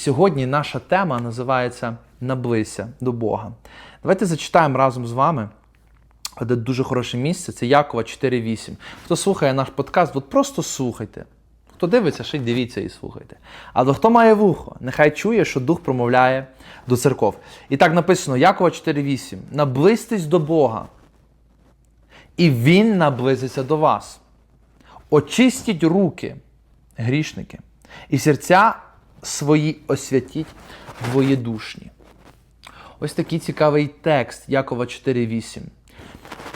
Сьогодні наша тема називається Наблизься до Бога. Давайте зачитаємо разом з вами одне дуже хороше місце. Це Якова 4.8. Хто слухає наш подкаст, от просто слухайте. Хто дивиться, ще й дивіться і слухайте. Але хто має вухо, нехай чує, що Дух промовляє до церков. І так написано: Якова 4.8. Наблизьтесь до Бога, і Він наблизиться до вас. Очистіть руки, грішники, і серця свої освятіть двоєдушні. Ось такий цікавий текст Якова 4.8.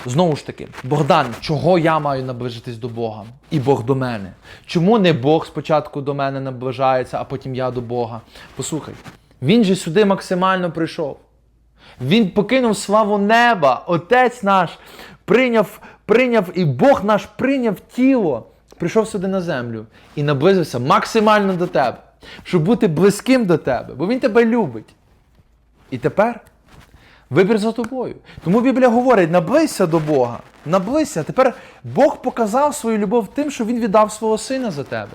Знову ж таки, Богдан, чого я маю наближитись до Бога? І Бог до мене. Чому не Бог спочатку до мене наближається, а потім я до Бога? Послухай, він же сюди максимально прийшов. Він покинув славу неба. Отець наш прийняв, прийняв, і Бог наш прийняв тіло, прийшов сюди на землю і наблизився максимально до тебе, щоб бути близьким до тебе, бо він тебе любить. І тепер вибір за тобою. Тому Біблія говорить: наблизься до Бога, наблизься. Тепер Бог показав свою любов тим, що Він віддав свого сина за тебе.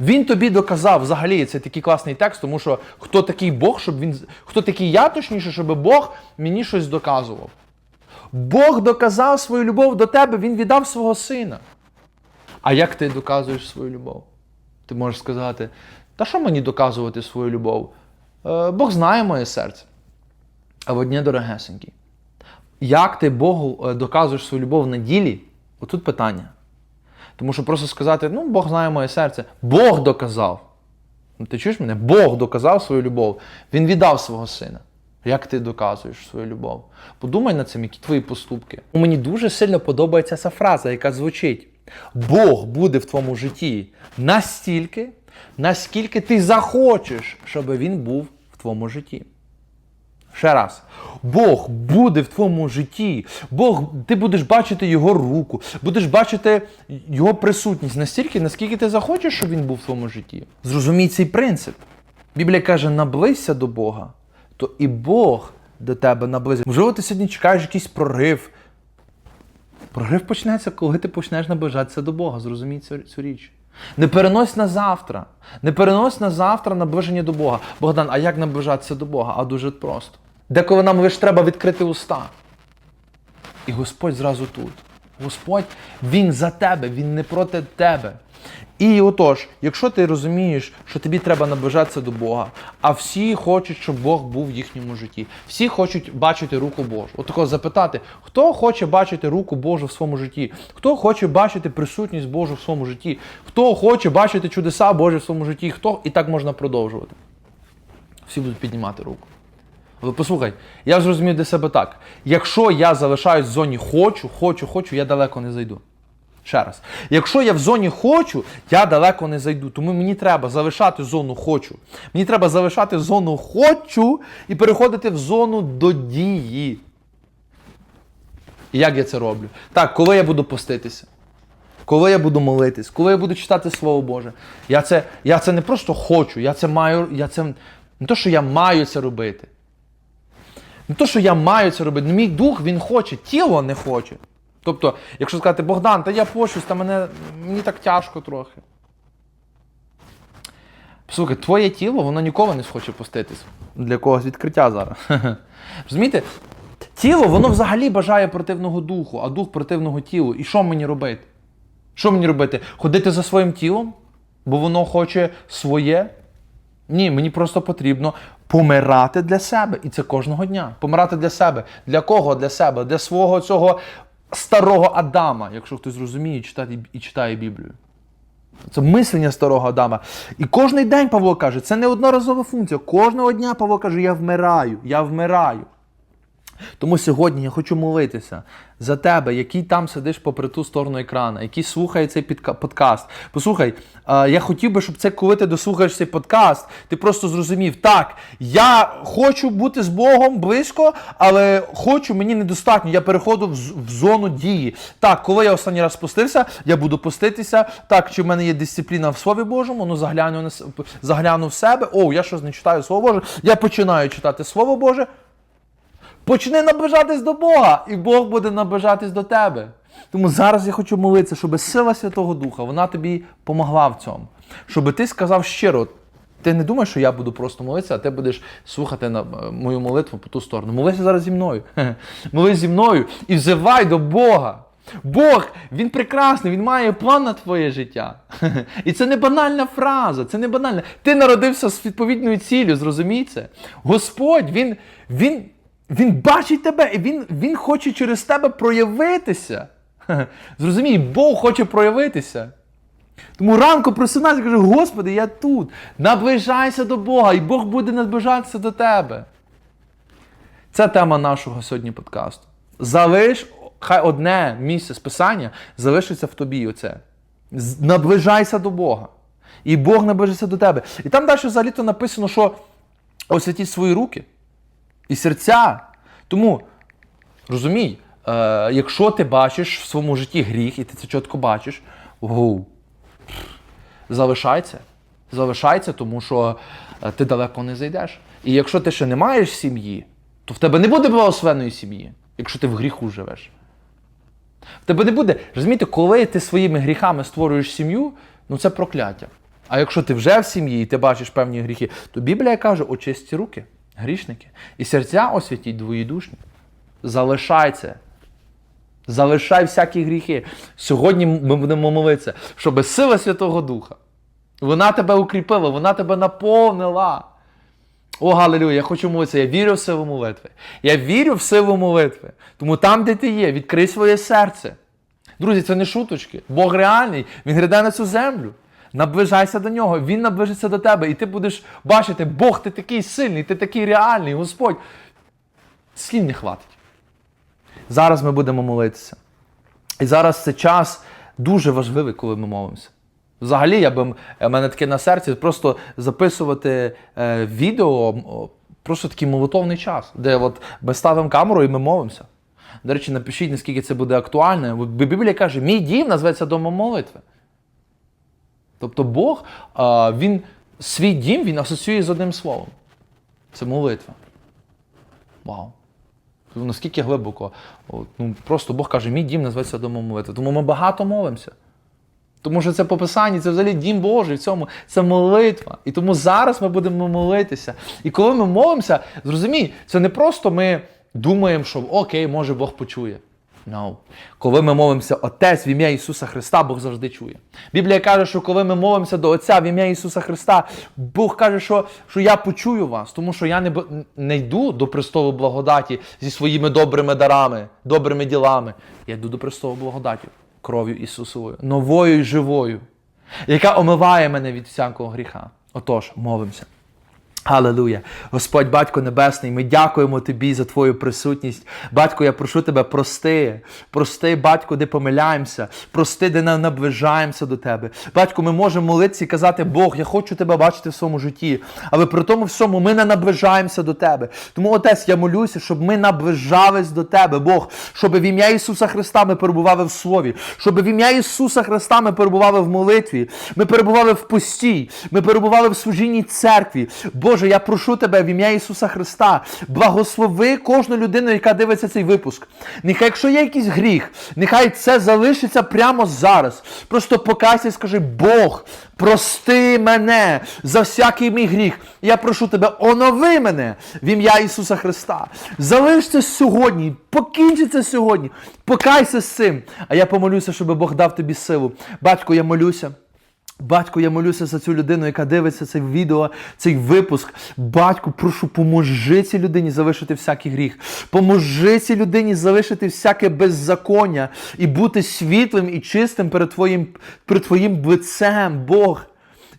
Він тобі доказав, взагалі, це такий класний текст, тому що хто такий Бог, щоб він. Хто такий я, точніше, щоб Бог мені щось доказував. Бог доказав свою любов до тебе, Він віддав свого сина. А як ти доказуєш свою любов? Ти можеш сказати, та що мені доказувати свою любов? Е, Бог знає моє серце. А в одні дорогесенькі. Як ти Богу е, доказуєш свою любов на ділі? Отут питання. Тому що просто сказати, ну, Бог знає моє серце. Бог доказав. Ну, Ти чуєш мене? Бог доказав свою любов. Він віддав свого сина. Як ти доказуєш свою любов? Подумай над цим, які твої поступки. Мені дуже сильно подобається ця фраза, яка звучить: Бог буде в твоєму житті настільки, наскільки ти захочеш, щоб він був в твоєму житті. Ще раз, Бог буде в твоєму житті. Бог, ти будеш бачити Його руку, будеш бачити Його присутність настільки, наскільки ти захочеш, щоб він був в твоєму житті. Зрозумій цей принцип. Біблія каже: наблизься до Бога, то і Бог до тебе наблизиться. Можливо, ти сьогодні чекаєш якийсь прорив. Прорив почнеться, коли ти почнеш наближатися до Бога. Зрозумій цю, цю річ. Не перенось на завтра. Не перенось на завтра наближення до Бога. Богдан, а як наближатися до Бога? А дуже просто. Деколи нам лише треба відкрити уста. І Господь зразу тут. Господь, Він за тебе, Він не проти тебе. І отож, якщо ти розумієш, що тобі треба наближатися до Бога, а всі хочуть, щоб Бог був в їхньому житті, всі хочуть бачити руку Божу. От такого запитати, хто хоче бачити руку Божу в своєму житті, хто хоче бачити присутність Божу в своєму житті, хто хоче бачити чудеса Божі в своєму житті, хто і так можна продовжувати. Всі будуть піднімати руку. Але послухай, я зрозумів для себе так: якщо я залишаюсь в зоні хочу, хочу, хочу, я далеко не зайду. Ще раз. Якщо я в зоні хочу, я далеко не зайду. Тому мені треба залишати зону хочу. Мені треба залишати зону хочу і переходити в зону до дії. І як я це роблю? Так, коли я буду поститися, коли я буду молитись, коли я буду читати Слово Боже, я це, я це не просто хочу, я це маю, я це не то, що я маю це робити. Не то, що я маю це робити. Мій дух він хоче, тіло не хоче. Тобто, якщо сказати, Богдан, та я пощусь, та мене, мені так тяжко трохи. Слухай, твоє тіло, воно ніколи не схоче пуститись. Для когось відкриття зараз. Розумієте? Тіло, воно взагалі бажає противного духу, а дух противного тілу. І що мені робити? Що мені робити? Ходити за своїм тілом? Бо воно хоче своє? Ні, мені просто потрібно помирати для себе. І це кожного дня. Помирати для себе. Для кого? Для себе, для свого цього старого Адама, якщо хтось розуміє читати і читає Біблію. Це мислення старого Адама. І кожний день Павло каже, це не одноразова функція. Кожного дня Павло каже, я вмираю, я вмираю. Тому сьогодні я хочу молитися за тебе, який там сидиш попри ту сторону екрана, який слухає цей подкаст. Послухай, я хотів би, щоб це, коли ти дослухаєш цей подкаст, ти просто зрозумів, так, я хочу бути з Богом близько, але хочу, мені недостатньо. Я переходжу в, зону дії. Так, коли я останній раз спустився, я буду поститися. Так, чи в мене є дисципліна в Слові Божому, ну загляну, загляну в себе. О, я щось не читаю Слово Боже. Я починаю читати Слово Боже. Почни наближатись до Бога, і Бог буде наближатись до тебе. Тому зараз я хочу молитися, щоб сила Святого Духа вона тобі помогла в цьому. Щоб ти сказав щиро, Ти не думаєш, що я буду просто молитися, а ти будеш слухати на е, мою молитву по ту сторону. Молися зараз зі мною. Молись зі мною і взивай до Бога. Бог, він прекрасний, він має план на твоє життя. І це не банальна фраза, це не банальна. Ти народився з відповідною ціллю, зрозумій це. Господь, він, він, він бачить тебе і він, він хоче через тебе проявитися. Зрозумій, Бог хоче проявитися. Тому ранку просинайся і каже, Господи, я тут. Наближайся до Бога, і Бог буде наближатися до тебе. Це тема нашого сьогодні подкасту. Залиш, хай одне місце списання залишиться в тобі. Оце. Наближайся до Бога. І Бог наближиться до тебе. І там далі взагалі-то написано, що освяті свої руки і серця. Тому розумій, е, якщо ти бачиш в своєму житті гріх, і ти це чітко бачиш, гоу, залишайся. Залишайся, тому що е, ти далеко не зайдеш. І якщо ти ще не маєш сім'ї, то в тебе не буде благословеної сім'ї, якщо ти в гріху живеш. В тебе не буде. Розумієте, коли ти своїми гріхами створюєш сім'ю, ну це прокляття. А якщо ти вже в сім'ї і ти бачиш певні гріхи, то Біблія каже: очисті руки, грішники, і серця освятіть двоїдушні. Залишай. Залишай всякі гріхи. Сьогодні ми будемо молитися, щоб сила Святого Духа. Вона тебе укріпила, вона тебе наповнила. О, Галилюя, я хочу молитися, я вірю в силу молитви. Я вірю в силу молитви. Тому там, де ти є, відкрий своє серце. Друзі, це не шуточки. Бог реальний, Він гряде на цю землю. Наближайся до нього, Він наближиться до тебе, і ти будеш бачити, Бог, ти такий сильний, ти такий реальний, Господь. Слів не хватить. Зараз ми будемо молитися. І зараз це час дуже важливий, коли ми молимося. Взагалі, я би в мене таке на серці просто записувати е, відео, просто такий молитовний час, де от ми ставимо камеру і ми молимося. До речі, напишіть, наскільки це буде актуально. Бо Біблія каже, мій дім називається домом молитви. Тобто Бог, він свій дім він асоціює з одним словом. Це молитва. Вау. Наскільки глибоко. От, ну, просто Бог каже, мій дім називається домом молитви. Тому ми багато молимося. Тому що це по Писанні, це взагалі дім Божий в цьому, це молитва. І тому зараз ми будемо молитися. І коли ми молимося, зрозумій, це не просто ми думаємо, що окей, може Бог почує. No. Коли ми молимося Отець в ім'я Ісуса Христа, Бог завжди чує. Біблія каже, що коли ми молимося до Отця в ім'я Ісуса Христа, Бог каже, що, що я почую вас, тому що я не, не йду до престолу благодаті зі своїми добрими дарами, добрими ділами. Я йду до престолу благодаті кров'ю Ісусовою, новою і живою, яка омиває мене від всякого гріха. Отож, молимося. Алелуя. Господь, Батько Небесний, ми дякуємо Тобі за Твою присутність. Батько, я прошу Тебе, прости. Прости, Батько, де помиляємося. Прости, де наближаємося до Тебе. Батько, ми можемо молитися і казати, Бог, я хочу Тебе бачити в своєму житті. Але при тому всьому ми не наближаємося до Тебе. Тому, Отець, я молюся, щоб ми наближались до Тебе, Бог, щоб в ім'я Ісуса Христа ми перебували в Слові, щоб в ім'я Ісуса Христа ми перебували в молитві, ми перебували в постій, ми перебували в служінні церкві. Боже, я прошу Тебе в ім'я Ісуса Христа, благослови кожну людину, яка дивиться цей випуск. Нехай, якщо є якийсь гріх, нехай це залишиться прямо зараз. Просто покайся і скажи, Бог, прости мене за всякий мій гріх. Я прошу тебе, онови мене в ім'я Ісуса Христа. Залиш це сьогодні, покінчи це сьогодні, покайся з цим. А я помолюся, щоб Бог дав тобі силу. Батько, я молюся. Батько, я молюся за цю людину, яка дивиться це відео, цей випуск. Батько, прошу, поможи цій людині залишити всякий гріх. Поможи цій людині залишити всяке беззаконня і бути світлим і чистим перед Твоїм, перед Твоїм лицем, Бог.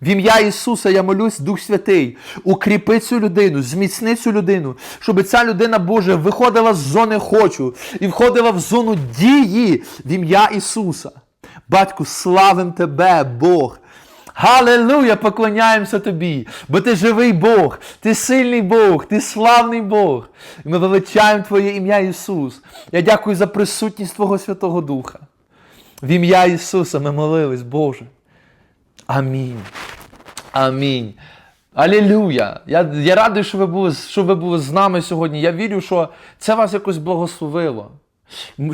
В ім'я Ісуса я молюсь, Дух Святий, укріпи цю людину, зміцни цю людину, щоб ця людина Боже виходила з зони хочу і входила в зону дії в ім'я Ісуса. Батьку, славим Тебе, Бог. Халилуя, поклоняємося тобі, бо ти живий Бог, ти сильний Бог, ти славний Бог. І ми величаємо Твоє ім'я Ісус. Я дякую за присутність Твого Святого Духа. В ім'я Ісуса ми молились, Боже. Амінь. Амінь. Алілюя! Я, я радий, що ви, були, що ви були з нами сьогодні. Я вірю, що це вас якось благословило.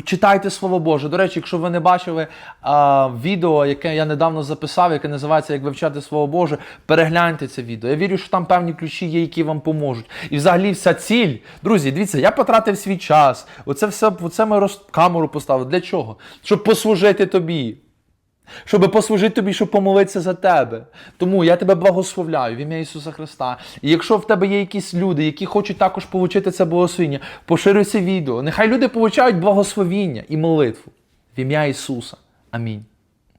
Читайте Слово Боже. До речі, якщо ви не бачили а, відео, яке я недавно записав, яке називається Як вивчати Слово Боже, перегляньте це відео. Я вірю, що там певні ключі є, які вам поможуть. І взагалі вся ціль. Друзі, дивіться, я потратив свій час. Оце все, оце ми роз... камеру поставили. Для чого? Щоб послужити тобі. Щоб послужити тобі, щоб помолитися за тебе. Тому я тебе благословляю в ім'я Ісуса Христа. І якщо в тебе є якісь люди, які хочуть також отримати це благословіння, поширюй це відео. Нехай люди получають благословіння і молитву в ім'я Ісуса. Амінь.